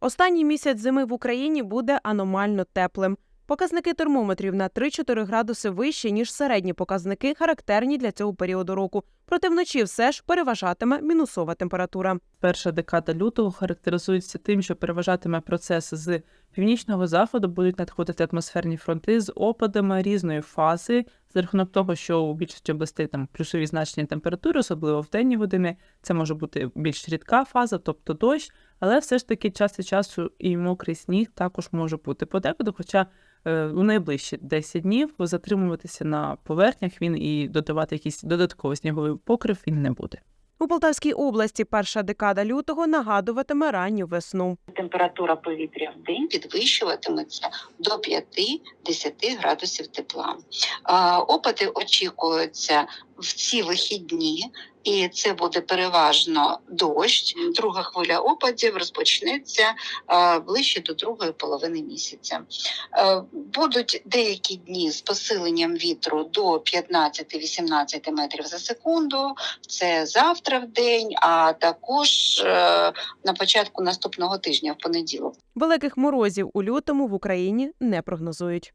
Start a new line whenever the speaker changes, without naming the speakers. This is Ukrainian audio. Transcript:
Останній місяць зими в Україні буде аномально теплим. Показники термометрів на 3-4 градуси вищі, ніж середні показники, характерні для цього періоду року. Проте вночі все ж переважатиме мінусова температура.
Перша декада лютого характеризується тим, що переважатиме процес з північного заходу, будуть надходити атмосферні фронти з опадами різної фази, за рахунок того, що у більшості областей там плюсові значення температури, особливо в денні години, це може бути більш рідка фаза, тобто дощ, але все ж таки час від часу і мокрий сніг також може бути подекуди, хоча е, у найближчі 10 днів затримуватися на поверхнях він і додавати якийсь додатковий сніговий покрив він не буде.
У Полтавській області перша декада лютого нагадуватиме ранню весну.
температура повітря в день підвищуватиметься до 5-10 градусів тепла. Опади очікуються в ці вихідні, і це буде переважно дощ. Друга хвиля опадів розпочнеться ближче до другої половини місяця. Е, Будуть деякі дні з посиленням вітру до 15-18 метрів за секунду. Це завтра в день, а також е, на початку наступного тижня, в понеділок.
Великих морозів у лютому в Україні не прогнозують.